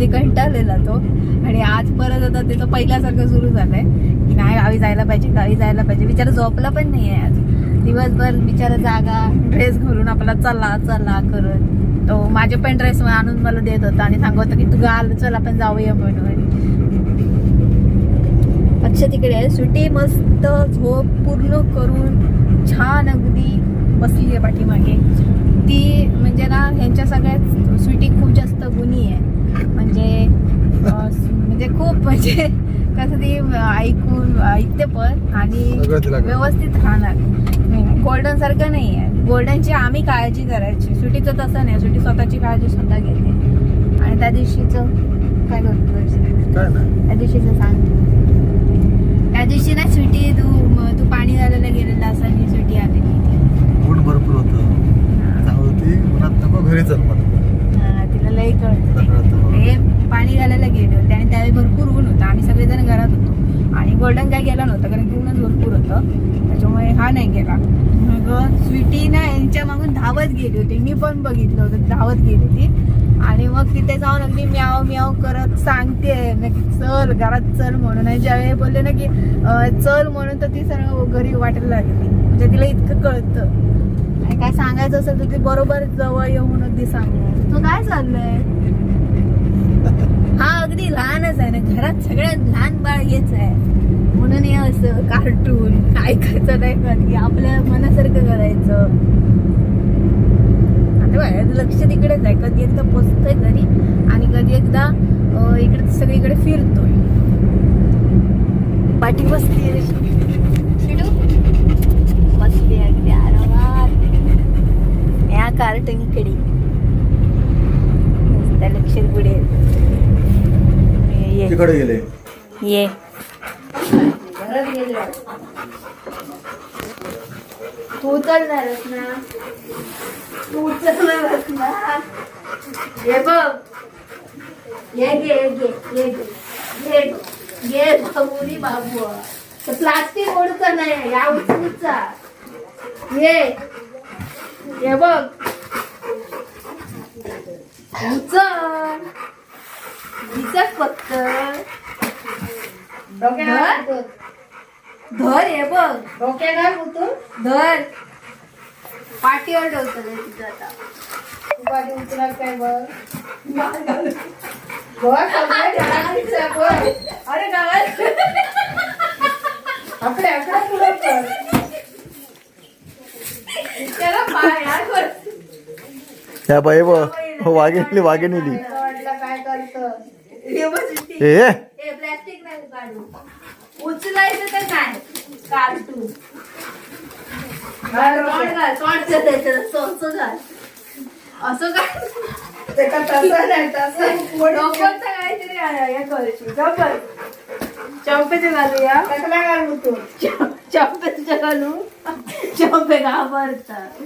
कधी कंटाळलेला तो. आणि आज परत आता ते तो पहिल्यासारखं सुरू झालंय. की नाही गावी जायला पाहिजे गावी जायला पाहिजे. बिचारा झोपला पण नाही आहे आज. दिवसभर बिचारा जागा ड्रेस घालून आपला चला चला करत. तो माझे पण ड्रेस आणून मला देत होता आणि सांगत होता की तू गाल चल आपण जाऊया म्हणून. अक्षय तिकडे आहे. सुटी मस्त झोप पूर्ण करून छान अगदी बसली आहे पाठीमागे. ती म्हणजे ना ह्यांच्या सगळ्यात स्वीटी खूप जास्त गुणी आहे. म्हणजे म्हणजे खूप म्हणजे कसं ती ऐकून ऐकते पण आणि. व्यवस्थित राहणार. गोल्डन सारखं नाही आहे. गोल्डनची आम्ही काळजी करायची. सुटीचं तसं नाही. सुटी स्वतःची काळजी स्वतः घेते. आणि त्या दिवशीचं काय करतो त्या दिवशीचं सांग. त्या दिवशी ना सुटी तू म- तू पाणी घालायला गेलेला असा आणि सुटी आलेली ऊन भरपूर होतं जाऊ होती उन्हात नको घरी चल मला हा, तिला लई कळत कळतं. हे पाणी घालायला गेले होते आणि त्यावेळी भरपूर ऊन होतं आम्ही सगळेजण घरात होतो आणि गोल्डन काय गेला नव्हता कारण की ऊनच भरपूर होतं त्याच्यामुळे हा नाही गेला. मग स्वीटी ना यांच्या मागून धावत गेली होती. मी पण बघितलं होतं धावत गेली ती आणि मग तिथे जाऊन अगदी म्याव म्याव करत सांगते ना की चल घरात चल म्हणून. आणि ज्यावेळी बोलले ना की चल म्हणून तर ती सर्व घरी वाटायला लागली. म्हणजे तिला इतकं कळतं. आणि काय सांगायचं असेल तर ती बरोबर जवळ येऊन अगदी सांगू तो काय चाललंय? हा अगदी लहानच आहे ना. घरात सगळ्यात लहान बाळ हेच आहे. म्हणून हे असं कार्टून ऐकायचं नाही कधी आपल्या मनासारखं करायचं. आता लक्ष तिकडेच आहे. कधी एकदा पोचतोय घरी आणि कधी एकदा इकडे सगळीकडे फिरतोय. पाठी बसली बसली अगदी आरामात. या कार्टूनकडे त्या लक्ष पुढे ये, तिकडे गेले. तू उचलणारच ना. तू उचलणारच ना. हे बघ. ये घे ये घे ये घे. बाबुनी बाबू. तर प्लास्टिक ओढूचा नाही? या उचलूचा. ये ये बघ. उचल. दिसत फक्त. धर धर हे बघ. डोक्याला उतरून धर. पाठीवर ठेवतो रे तुझं आता. उपाधी उचलाल काय बघ. बघ सगळं घरातलीच आहे, बघ. अरे गावात आकडे आकडे पुढं कर त्याला पाया कर त्या बाई ब वाघिणली वाघिणली मला वाटलं काय करतं हे बघ सिटी. ए हे प्लास्टिक नाही काढू. उचलायचं तर काय? कार्टून. तोंड घाल घाल. असं काय ते का तसं नाही तसं पुढे डोक्याचं काहीतरी आहे, हे करशील गप्पर चंपेचे घालूया कसला घाल चंपे घाबरतात.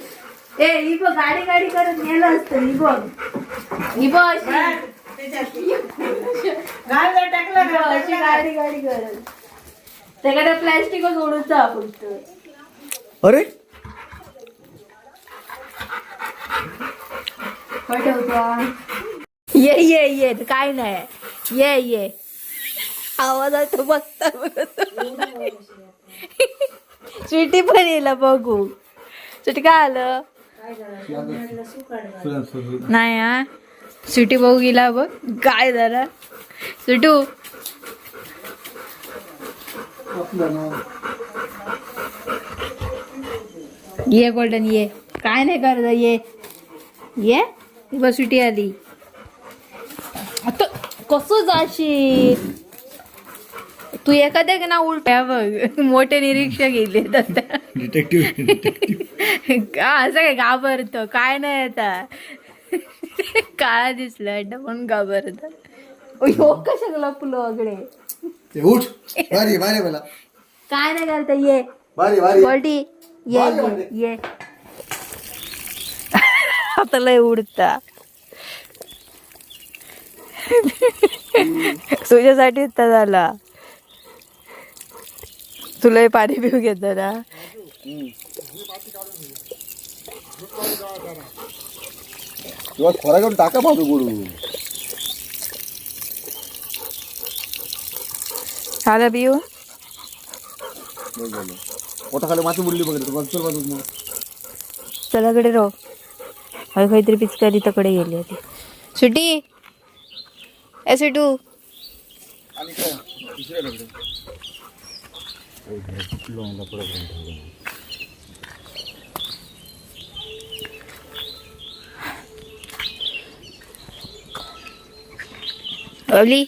ए ही बघ गाडी गाडी करत नेलं असतं ही बघ. ही बघ अशी. टाकलं घाल अशी गाडी गाडी करत त्याकडे प्लॅस्टिकच ओढूचा फक्त. अरे? ये ये ये काय नाही. ये ये. आवाजात बघता स्वीटी पण येईल बघू. स्वीटी काय आलं? नाही हा? स्वीटी बघू गेला बघ. काय झालं? ये गोल्डन ये. काय नाही करत ये. ये? ही बघ सुटी आली. आता कसं जाशील? तू एखाद्या ना उलट्या बघ मोठे निरीक्षक गेले का असं काय घाबरत? काय नाही आता. काळा दिसला पण घाबरत. हो कशा लपलो अगडे ते उठ। बारी बारी मला काय नाही घालता ये। गोल्डी ये ये. ये। आता लय उडता। तुझ्यासाठी तर झाला। तुला पाणी पिऊ घेत ना। किंवा खोरा करून टाका बाजू गोडू। पिऊ बस झालं पोटाखाली माती बुडली बघ बघतो बाजूक मग चलाकडे राह. हय पिचकारी तकडे गेली होती. सुटी? ए सुटू. आणि काय दुसऱ्या दगडी. लोणला पुढं करून ठेवलं. अवली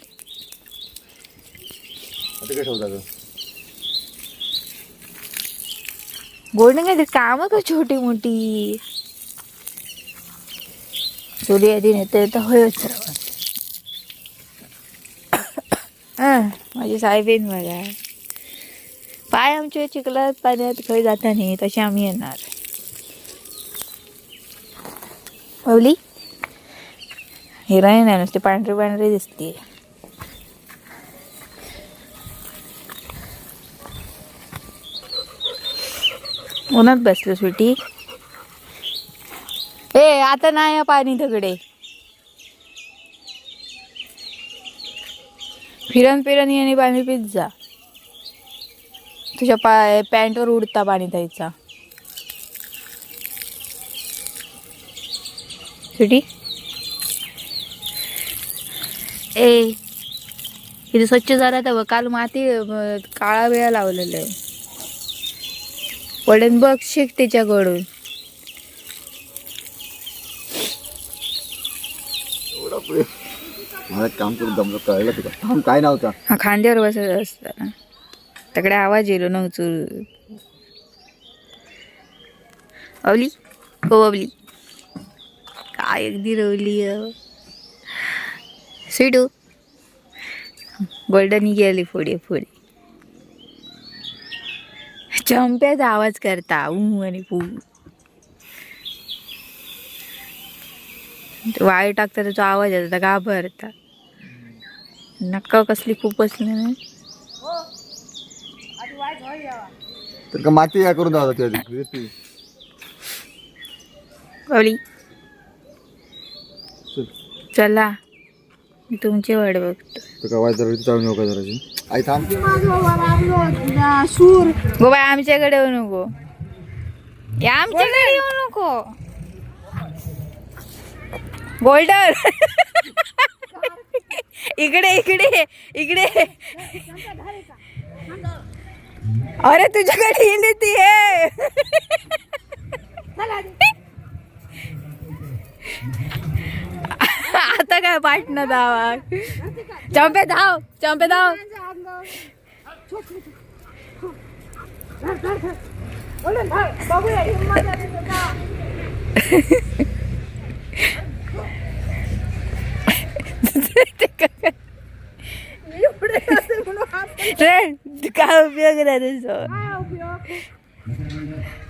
तिकडे काय ठेवता ग गोल्डन काय ते काम का छोटी मोठी? चोरी आधी नेते तर होयच राव माझी साहेबीन बघा. पाय आमचे चिखलात पाण्यात खंय जाता नाही तसे आम्ही येणार. पावली हिराईन आहे नुसती पांढरी पांढरी दिसते उन्हात बसलो स्वीटी ए आता नाही आहे पाणी तिकडे फिरन फिरन येणे पाणी पित जा. तुझ्या पाय पॅन्टवर उडता पाणी द्यायचा. स्वीटी ए इथे स्वच्छ झाला तर काल माती काळा वेळा लावलेलं आहे. पडेन बघ शिक त्याच्याकडून. मला काम करून जमलं कळलं तुला. थांब काय नव्हता हा खांद्यावर बसत असताना त्याकडे आवाज येलो ना उचूर अवली हो अवली. काय अगदी रवली स्वीटू गोल्डनी गेली पुढे पुढे. चंप्याचा आवाज करता. ऊ आणि पू. वायर टाकता त्याचा आवाज येतो घाबरता. नक्का कसली खूप असली तर का माती काय करून चल. मी तुमची वाट बघतो. तर का आई थांब. सूर गो बाय आमच्याकडे येऊ नको. या आमच्याकडे येऊ नको. गोल्डन इकडे इकडे इकडे. अरे तुझ्याकडे येली ती आहे आता काय पाठणं धावा. चंपे धाव चंपे धाव. बघूया हिंमत आहे तुझा. एवढे असे म्हणून हात रे काय उपयोग नाही त्याचा काय उपयोग